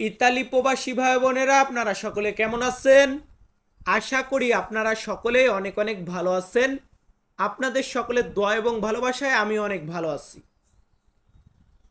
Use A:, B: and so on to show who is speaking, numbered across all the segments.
A: Italy প্রবাসী ভাই বোনেরা, আপনারা সকলে কেমন আছেন? আশা করি আপনারা সকলে অনেক অনেক ভালো আছেন। আপনাদের সকলের দোয়া এবং ভালোবাসায় আমি অনেক ভালো আছি।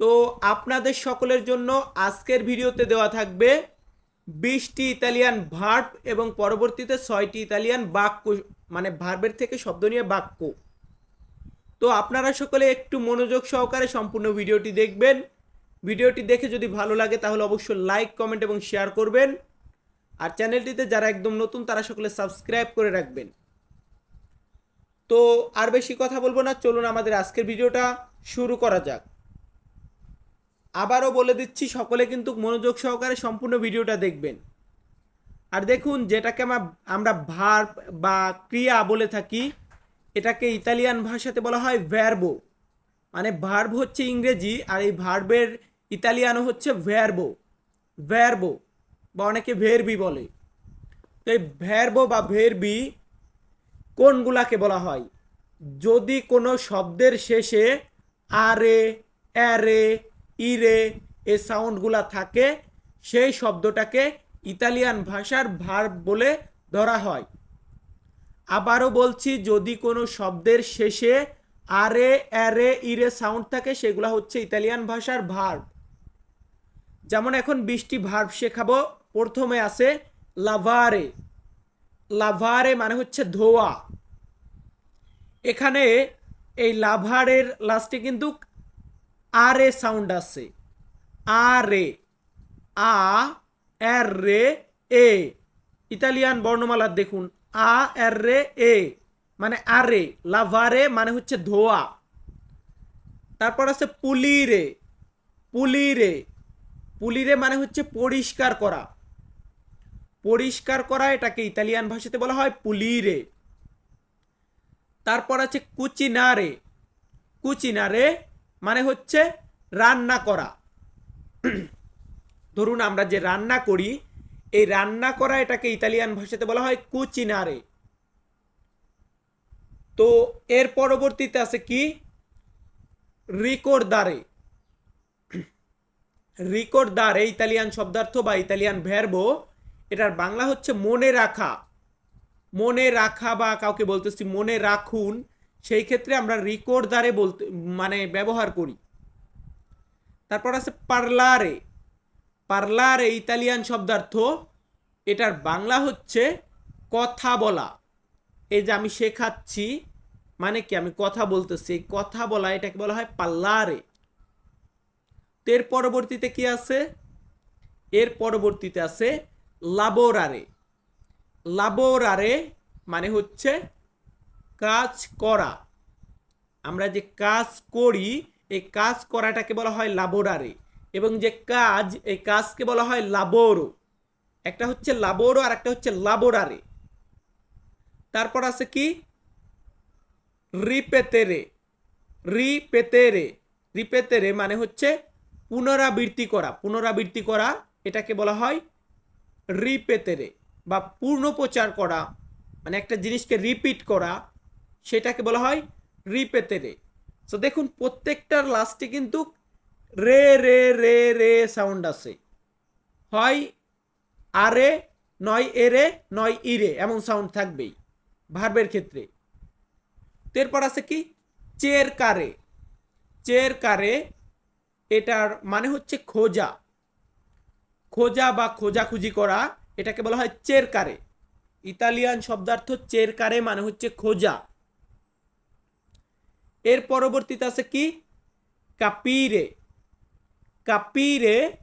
A: তো আপনাদের সকলের জন্য আজকের ভিডিওতে দেওয়া থাকবে বিশটি ইতালিয়ান ভার্ব এবং পরবর্তীতে ছয়টি ইতালিয়ান বাক্য মানে ভার্বের থেকে শব্দ নিয়ে বাক্য। তো আপনারা সকলে একটু মনোযোগ সহকারে সম্পূর্ণ ভিডিওটি দেখবেন। ভিডিওটি দেখে যদি ভালো লাগে, তাহলে অবশ্যই লাইক কমেন্ট এবং শেয়ার করবেন। আর চ্যানেলটিতে যারা একদম নতুন, তারা সকলে সাবস্ক্রাইব করে রাখবেন। তো আর বেশি কথা বলব না, চলুন আমাদের আজকের ভিডিওটা শুরু করা যাক। আবারও বলে দিচ্ছি, সকলে কিন্তু মনোযোগ সহকারে সম্পূর্ণ ভিডিওটা দেখবেন। আর দেখুন, যেটাকে আমরা ভার্ব বা ক্রিয়া বলে থাকি, এটাকে ইতালিয়ান ভাষাতে বলা হয় ভ্যারবো মানে ভার্ব হচ্ছে ইংরেজি, আর এই ভার্বের ইতালিয়ানো হচ্ছে ভ্যারবো ভ্যারবো বা অনেকে ভেরবি বলে। তো এই ভ্যারবো বা ভেরবি কোনগুলাকে বলা হয়? যদি কোনো শব্দের শেষে আরে অ্যারে ইরে এ সাউন্ডগুলা থাকে, সেই শব্দটাকে ইতালিয়ান ভাষার ভার্ব বলে ধরা হয়। আবারও বলছি, যদি কোনো শব্দের শেষে আরে অ্যারে ইরে সাউন্ড থাকে, সেগুলো হচ্ছে ইতালিয়ান ভাষার ভার্ব যেমন এখন বৃষ্টি ভার্ব শেখাবো, প্রথমে আছে লাভারে। লাভারে মানে হচ্ছে ধোয়া। এখানে এই লাভারের লাস্টে কিন্তু আর এ সাউন্ড আছে। আর এ আ, এর, রে, এ। ইতালিয়ান বর্ণমালা দেখুন, আ, এর, রে, এ। মানে আরে, লাভারে মানে হচ্ছে ধোয়া। তারপর আছে পুলিরে পুলিরে। পুলিরে মানে হচ্ছে পরিষ্কার করা। পরিষ্কার করা এটাকে ইতালিয়ান ভাষাতে বলা হয় পুলিরে। তারপর আছে কুচিনারে। কুচিনারে মানে হচ্ছে রান্না করা। ধরুন আমরা যে রান্না করি, এই রান্না করা এটাকে ইতালিয়ান ভাষাতে বলা হয় কুচিনারে। তো এর পরবর্তীতে আছে কি? রিকোরদারে রিকোরদারে ইতালিয়ান শব্দার্থ বা ইতালিয়ান ভ্যারবো এটার বাংলা হচ্ছে মনে রাখা। মনে রাখা বা কাউকে বলতেছি মনে রাখুন, সেই ক্ষেত্রে আমরা রিকোরদারে বলতে মানে ব্যবহার করি। তারপর আছে পার্লারে পার্লারে ইতালিয়ান শব্দার্থ, এটার বাংলা হচ্ছে কথা বলা। এই যে আমি শেখাচ্ছি মানে কি আমি কথা বলতেছি, এই কথা বলা এটাকে বলা হয় পাল্লারে। এর পরবর্তীতে কি আছে? এর পরবর্তীতে আছে লাবোরারে লাবোরারে মানে হচ্ছে কাজ করা। আমরা যে কাজ করি, এই কাজ করাটাকে বলা হয় লাবোরারে এবং যে কাজ, এই কাজকে বলা হয় লাবোরো একটা হচ্ছে লাবোরো আর একটা হচ্ছে লাবোরারে তারপর আছে কি? রিপেতেরে রিপেতেরে রিপেতেরে মানে হচ্ছে পুনরাবৃত্তি করা পুনরাবৃত্তি করা এটাকে বলা হয় রিপেতেরে বা পূর্ণ প্রচার করা মানে একটা জিনিসকে রিপিট করা, সেটাকে বলা হয় রিপেতেরে। সো দেখুন, প্রত্যেকটার লাস্টে কিন্তু রে রে রে রে সাউন্ড আছে। হয় আরে, নয় এরে, নয় ইরে এমন সাউন্ড থাকবেই ভার্বের ক্ষেত্রে। এরপর আছে কি? চের কারে। চের কারে এটার মানে হচ্ছে খোঁজা। খোঁজা বা খোঁজাখুঁজি করা, এটাকে বলা হয় চেরকারে। ইতালিয়ান শব্দার্থ চেরকারে মানে হচ্ছে খোঁজা। এর পরবর্তীতে আছে কি? কাপিরে। কাপিরে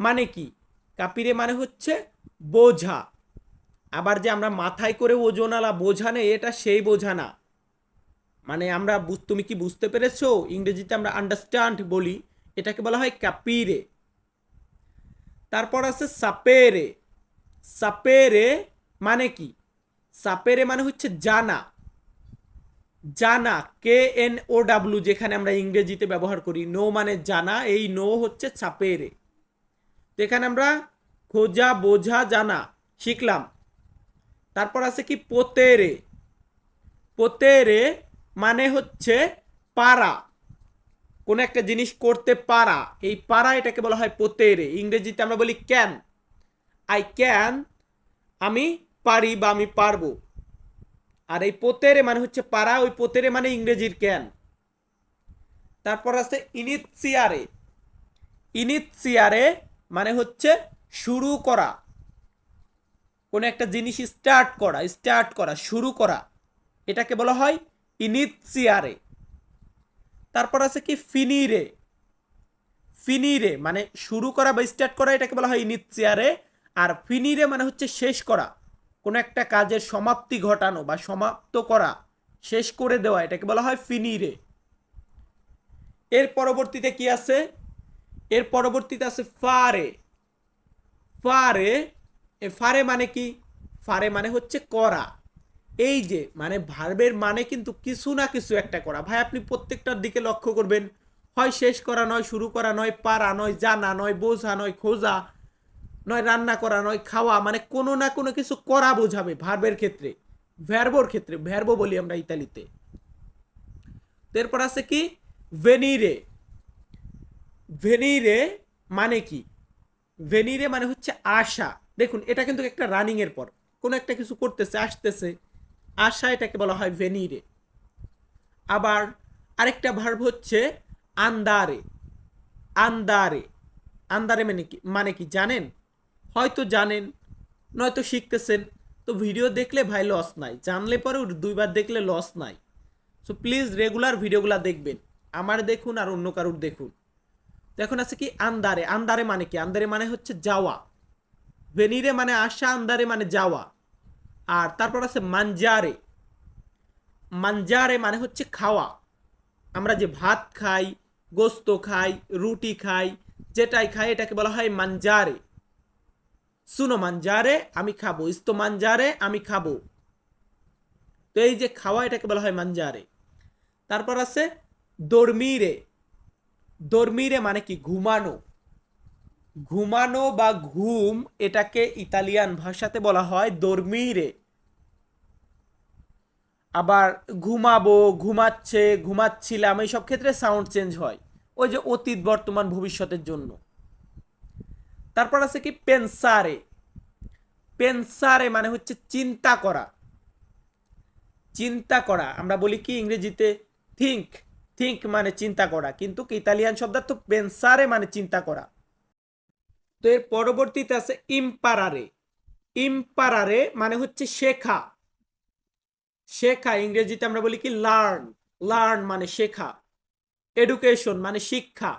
A: মানে কি? কাপিরে মানে হচ্ছে বোঝা। আবার যে আমরা মাথায় করে ওজনালা বোঝা নেই, এটা সেই বোঝা না। মানে আমরা তুমি কি বুঝতে পেরেছ? ইংরেজিতে আমরা আন্ডারস্ট্যান্ড বলি। এটাকে বলা হয় কাপিরে। তারপর আছে সাপেরে। সাপেরে মানে কি? সাপেরে মানে হচ্ছে জানা। জানা, কে এন ও ডাব্লু যেখানে আমরা ইংরেজিতে ব্যবহার করি। নো মানে জানা, এই নো হচ্ছে সাপেরে। তো এখানে আমরা খোঁজা, বোঝা, জানা শিখলাম। তারপর আছে কি? পোতেরে। পোতেরে মানে হচ্ছে পারা কোন একটা জিনিস করতে পারা। এই পারা এটাকে বলা হয় পোতেরে। ইংরেজিতে আমরা বলি ক্যান আই ক্যান আমি পারি বা আমি পারব। আর এই পোতেরে মানে হচ্ছে পারা, ওই পোতেরে মানে ইংরেজির ক্যান তারপর আছে ইনিৎসিয়ারে ইনিৎসিয়ারে মানে হচ্ছে শুরু করা। কোনো একটা জিনিস স্টার্ট করা স্টার্ট করা, শুরু করা। এটাকে বলা হয় ইনিৎসিয়ারে তারপর আছে কি ফিনিরে। ফিনিরে মানে শুরু করা বা স্টার্ট করা, এটাকে বলা হয় ইনিৎসিয়ারে আর ফিনিরে মানে হচ্ছে শেষ করা। কোনো একটা কাজের সমাপ্তি ঘটানো বা সমাপ্ত করা, শেষ করে দেওয়া, এটাকে বলা হয় ফিনিরে। এর পরবর্তীতে কি আছে? এর পরবর্তীতে আছে ফারে। ফারে ফারে মানে কি? ফারে মানে হচ্ছে করা। এই যে মানে ভার্বের মানে কিন্তু কিছু না কিছু একটা করা। ভাই, আপনি প্রত্যেকটার দিকে লক্ষ্য করবেন। হয় শেষ করা নয়, শুরু করা নয়, পারা নয়, জানা নয়, বোঝা নয়, খোঁজা নয়, রান্না করা নয়, খাওয়া মানে কোনো না কোনো কিছু করা বোঝাবে ভার্বের ক্ষেত্রে। ভ্যারবোর ক্ষেত্রে ভ্যারবো বলি আমরা ইতালিতে। এরপর আছে কি? ভেনিরে ভেনিরে মানে কি? ভেনিরে মানে হচ্ছে আশা। দেখুন, এটা কিন্তু একটা রানিংয়ের পর। কোনো একটা কিছু করতেছে, আসতেছে। আশা এটাকে বলা হয় ভেনিরে। আবার আরেকটা ভার্ব হচ্ছে আন্দারে। আন্দারে। আন্দারে মানে কি? মানে কি? জানেন? হয়তো জানেন, নয়তো শিখতেছেন। তো ভিডিও দেখলে ভাই লস নাই। জানলে পরেও দুইবার দেখলে লস নাই। সো প্লিজ রেগুলার ভিডিওগুলো দেখবেন। আমার দেখুন আর অন্য কারুর দেখুন। তো এখন আছে কি? আন্দারে। আন্দারে মানে কি? আন্দারে মানে হচ্ছে যাওয়া। ভেনিরে মানে আসা আন্দারে মানে যাওয়া। আর তারপর আছে মানজারে। মানজারে মানে হচ্ছে খাওয়া। আমরা যে ভাত খাই, গোস্ত খাই, রুটি খাই, যেটাই খাই, এটাকে বলা হয় মানজারে। শুনো মানজারে, আমি খাব। ইস্তো মানজারে, আমি খাব। তো এই যে খাওয়া, এটাকে বলা হয় মানজারে। তারপর আছে দর্মিরে। দর্মিরে মানে কি? ঘুমানো। ঘুমানো বা ঘুম, এটাকে ইতালিয়ান ভাষাতে বলা হয় দর্মিরে। আবার ঘুমাবো, ঘুমাচ্ছে, ঘুমাচ্ছিলাম এই সব ক্ষেত্রে সাউন্ড চেঞ্জ হয়। ওই যে অতীত বর্তমান ভবিষ্যতের জন্য। তারপর আছে কি? পেনসারে পেনসারে মানে হচ্ছে চিন্তা করা। চিন্তা করা। আমরা বলি কি ইংরেজিতে? থিঙ্ক থিঙ্ক মানে চিন্তা করা। কিন্তু ইতালিয়ান শব্দার্থ পেনসারে মানে চিন্তা করা। তো এর পরবর্তীতে আছে ইম্পারারে ইম্পারারে মানে হচ্ছে শেখা। শেখা, ইংরেজিতে আমরা বলি কি লার্ন লার্ন মানে শেখা এডুকেশন মানে শিক্ষা।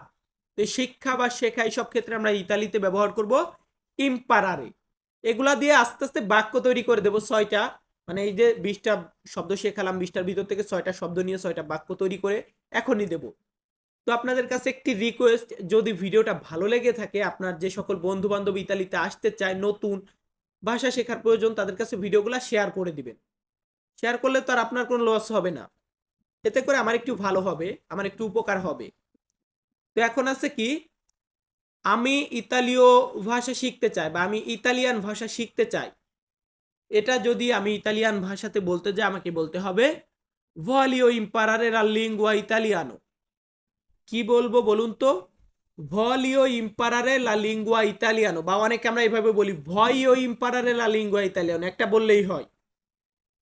A: তো শিক্ষা বা শেখা এইসব ক্ষেত্রে আমরা ইতালিতে ব্যবহার করব ইম্পারারে এগুলা দিয়ে আস্তে আস্তে বাক্য তৈরি করে দেবো ছয়টা মানে এই যে বিশটা শব্দ শেখালাম, বিশটার ভিতর থেকে ছয়টা শব্দ নিয়ে ছয়টা বাক্য তৈরি করে এখনই দেব। তো আপনাদের কাছে একটি রিকোয়েস্ট যদি ভিডিওটা ভালো লেগে থাকে, আপনার যে সকল বন্ধু বান্ধব ইতালিতে আসতে চায়, নতুন ভাষা শেখার প্রয়োজন, তাদের কাছে ভিডিওগুলো শেয়ার করে দিবেন। শেয়ার করলে তো আর আপনার কোনো লস হবে না। এতে করে আমার একটু ভালো হবে, আমার একটু উপকার হবে। তো এখন আছে কি, আমি ইতালীয় ভাষা শিখতে চাই বা আমি ইতালিয়ান ভাষা শিখতে চাই। এটা যদি আমি ইতালিয়ান ভাষাতে বলতে যাই, আমাকে বলতে হবে ভলিও ইম্পারারে লা লিঙ্গুয়া ইতালিয়ানো কি বলব বলুন তো? ভলিও ইম্পারারে লা লিঙ্গুয়া ইতালিয়ানো বা অনেকে আমরা এইভাবে বলি ভয়ও ইম্পারারে লা লিঙ্গুয়া ইতালিয়ানো একটা বললেই হয়।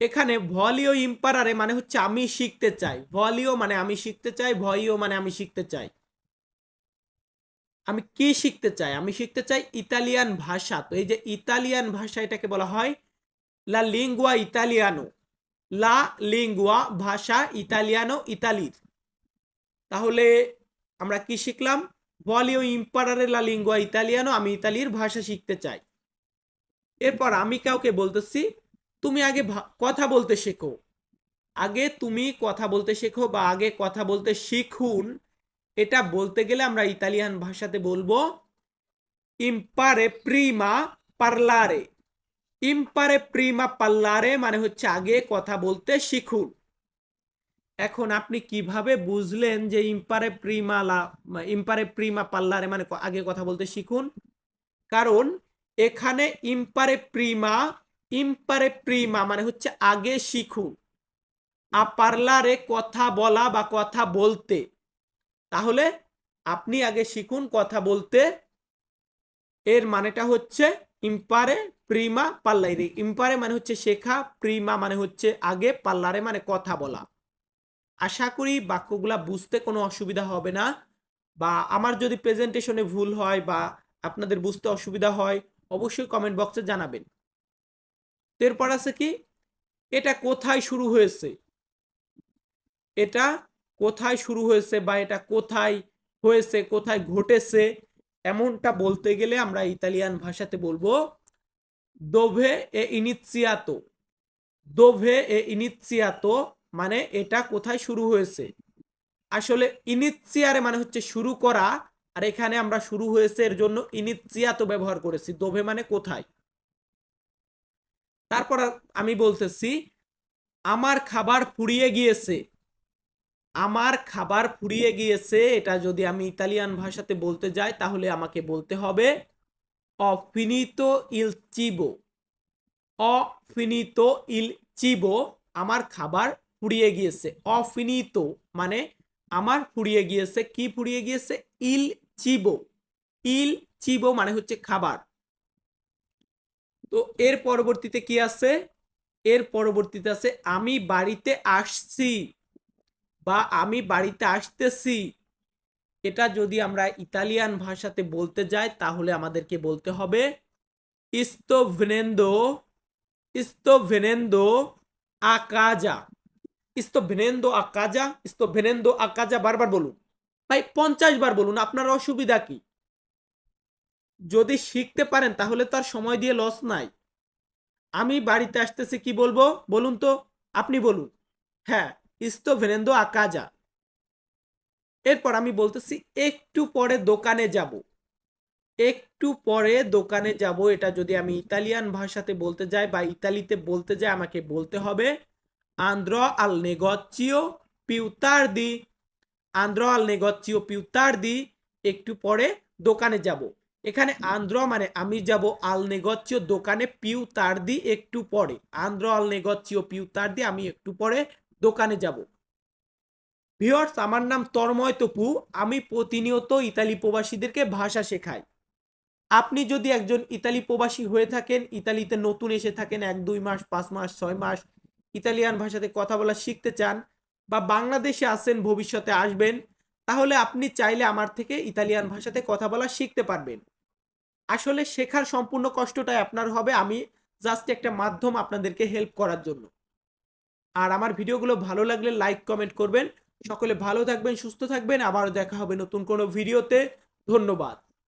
A: এখানে ভলিও ইম্পারারে মানে হচ্ছে আমি শিখতে চাই। ভলিও মানে আমি শিখতে চাই, ভয়ও মানে আমি শিখতে চাই। আমি কি শিখতে চাই? আমি শিখতে চাই ইতালিয়ান ভাষা। তো এই যে ইতালিয়ান ভাষা এটাকে বলা হয় লা লিঙ্গুয়া ইতালিয়ানো। লা লিঙ্গুয়া ভাষা ইতালিয়ানো ইতালির। তাহলে আমরা কি শিখলাম? ভলিও ইম্পারারে লা লিঙ্গুয়া ইতালিয়ানো, আমি ইতালির ভাষা শিখতে চাই। এরপর আমি কাউকে বলতেছি তুমি আগে কথা বলতে শেখো। আগে তুমি কথা বলতে শেখো বা আগে কথা বলতে শিখুন। এটা বলতে গেলে আমরা ইতালিয়ান ভাষাতে বলব ইম্পারে প্রিমা পার্লারে ইম্পারে প্রিমা পাল্লারে মানে হচ্ছে আগে কথা বলতে শিখুন। এখন আপনি কীভাবে বুঝলেন যে ইম্পারে প্রিমালা ইম্পারে প্রিমা পাল্লারে মানে আগে কথা বলতে শিখুন? কারণ এখানে ইম্পারে প্রিমা ইম্পারে প্রিমা মানে হচ্ছে আগে শিখুন আ পার্লারে কথা বলা বা কথা বলতে। তাহলে আপনি আগে শিখুন কথা বলতে। এর মানেটা হচ্ছে ইম্পারে প্রিমা পাল্লাইরে ইম্পারে মানে হচ্ছে শেখা প্রিমা মানে হচ্ছে আগে পাল্লারে মানে কথা বলা। আশা করি বাক্যগুলা বুঝতে কোনো অসুবিধা হবে না। বা আমার যদি প্রেজেন্টেশনে ভুল হয় বা আপনাদের বুঝতে অসুবিধা হয় অবশ্যই কমেন্ট বক্সে জানাবেন। এরপর আছে কি? এটা কোথায় শুরু হয়েছে? এটা কোথায় শুরু হয়েছে বা এটা কোথায় হয়েছে, কোথায় ঘটেছে? এমনটা বলতে গেলে আমরা ইতালিয়ান ভাষাতে বলব দোভে এ ইনিচিয়াতো দোভে এ ইনিচিয়াতো মানে এটা কোথায় শুরু হয়েছে? আসলে ইনিচিয়ারে মানে হচ্ছে শুরু করা, আর এখানে আমরা শুরু হয়েছে এর জন্য ইনিচিয়াতো ব্যবহার করেছি। দোভে মানে কোথায়? তারপর আমি বলতেছি, আমার খাবার ফুরিয়ে গিয়েছে। আমার খাবার ফুরিয়ে গিয়েছে, এটা যদি আমি ইতালিয়ান ভাষাতে বলতে যাই, তাহলে আমাকে বলতে হবে, অফিনিতো ইল চিবো। অফিনিত ইল চিবো, আমার খাবার ফুরিয়ে গিয়েছে। অফিনিতো মানে আমার ফুরিয়ে গিয়েছে। কি ফুরিয়ে গিয়েছে? ইল চিবো। ইল চিবো মানে হচ্ছে খাবার। তো এর পরবর্তীতে কি আছে? এর পরবর্তীতে আছে, আমি বাড়িতে আসছি বা আমি বাড়িতে আসতেছি। এটা যদি আমরা ইতালিয়ান ভাষাতে বলতে যাই, তাহলে আমাদেরকে বলতে হবে ইস্তো ভেনেন্দো ইস্তো ভেনেন্দো আকাজা ইস্তো ভেনেন্দো আকাজা ইস্তো ভেনেন্দো আকাজা বারবার বলুন। ভাই, পঞ্চাশ বার বলুন, আপনার অসুবিধা কি? যদি শিখতে পারেন, তাহলে তার সময় দিয়ে লস নাই। আমি বাড়িতে আসতেছি কি বলব? বলুন তো, আপনি বলুন। হ্যাঁ ইস্তো ভেনেন্দো আকাজা। এরপর আমি বলতেছি, একটু পরে দোকানে যাব। একটু পরে দোকানে যাব, এটা যদি আমি ইতালিয়ান ভাষাতে বলতে যাই বা ইতালিতে বলতে যাই, আমাকে বলতে হবে। আন্দ্র আল নেগচিও পিউতার্দি। আন্দ্র আল নেগচিও পিউতার দি একটু পরে দোকানে যাব। এখানে আন্দ্র মানে আমি যাব আল দোকানে পিউ তার দি একটু পরে। আন্দ্র আল নেগচিও পিউ তার দি, আমি একটু পরে দোকানে যাব। ভিওর্স আমার নাম তন্ময় তপু। আমি প্রতিনিয়ত ইতালি প্রবাসীদেরকে ভাষা শেখাই। আপনি যদি একজন ইতালি প্রবাসী হয়ে থাকেন, ইতালিতে নতুন এসে থাকেন, এক, দুই মাস, পাঁচ মাস, ছয় মাস, ইতালিয়ান ভাষাতে কথা বলা শিখতে চান বা বাংলাদেশে আসেন ভবিষ্যতে আসবেন, তাহলে আপনি চাইলে আমার থেকে ইতালিয়ান ভাষাতে কথা বলা শিখতে পারবেন। আসলে শেখার সম্পূর্ণ কষ্টটাই আপনার হবে আমি জাস্ট একটা মাধ্যম আপনাদেরকে হেল্প করার জন্য। আর আমার ভিডিওগুলো ভালো লাগলে লাইক কমেন্ট করবেন। সকলে ভালো থাকবেন, সুস্থ থাকবেন। আবার দেখা হবে নতুন কোনো ভিডিওতে ধন্যবাদ।